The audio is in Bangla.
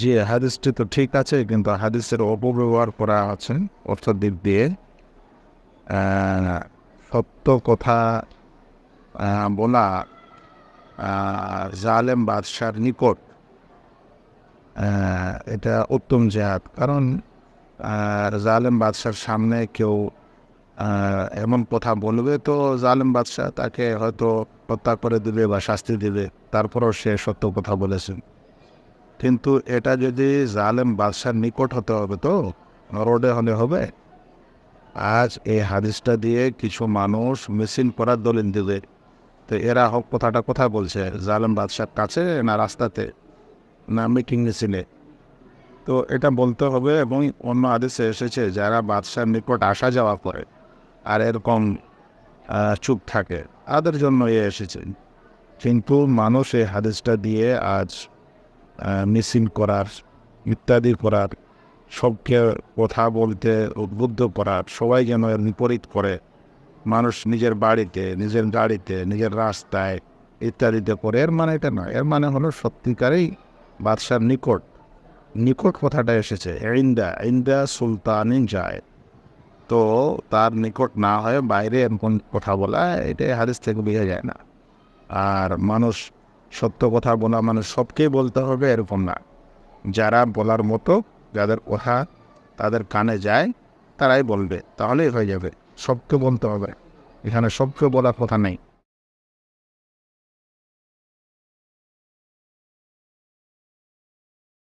জি, হাদিসটি তো ঠিক আছে, কিন্তু হাদিসের অপব্যবহার করা আছে অর্থ দিক দিয়ে সত্য কথা বলা জালেম বাদশার নিকট এটা উত্তম জেহাদ। কারণ জালেম বাদশার সামনে কেউ এমন কথা বলবে তো জালেম বাদশাহ তাকে হয়তো হত্যা করে দেবে বা শাস্তি দিবে, তারপরও সে সত্য কথা বলেছেন কিন্তু এটা যদি জালেম বাদশার নিকট হতে হবে তো? রোডে হলে হবে। আজ এই হাদিসটা দিয়ে কিছু মানুষ মিছিল করার দলিল দিলে তো এরা হক কথাটা কোথায় বলছে? জালেম বাদশার কাছে না রাস্তাতে? না মিটিং মিছিলে? তো এটা বলতে হবে এবং অন্য আদেশে এসেছে, যারা বাদশার নিকট আসা যাওয়া করে আর এরকম চুপ থাকে, তাদের জন্য এ এসেছে। কিন্তু মানুষ এই হাদিসটা দিয়ে আজ মিছিল করার, ইত্যাদি করার, সবকে কথা বলতে উদ্বুদ্ধ করার, সবাই যেন এর বিপরীত করে। মানুষ নিজের বাড়িতে, নিজের গাড়িতে, নিজের রাস্তায় ইত্যাদিতে করে। এর মানে এটা নয়। এর মানে হলো সত্যিকারেই বাদশার নিকট নিকট কথাটা এসেছে, ইন্দা ইন্দা সুলতানিন যায়। তো তার নিকট না হয়ে বাইরে এমন কথা বলা এটা হাদিস থেকে বোঝা যায় না। আর মানুষ সত্য কথা বলা মানে সবকেই বলতে হবে এরকম না। যারা বলার মতো, যাদের কথা তাদের কানে যায়, তারাই বলবে, তাহলেই হয়ে যাবে। সবকে বলতে হবে। এখানে সবকে বলার কথা নেই।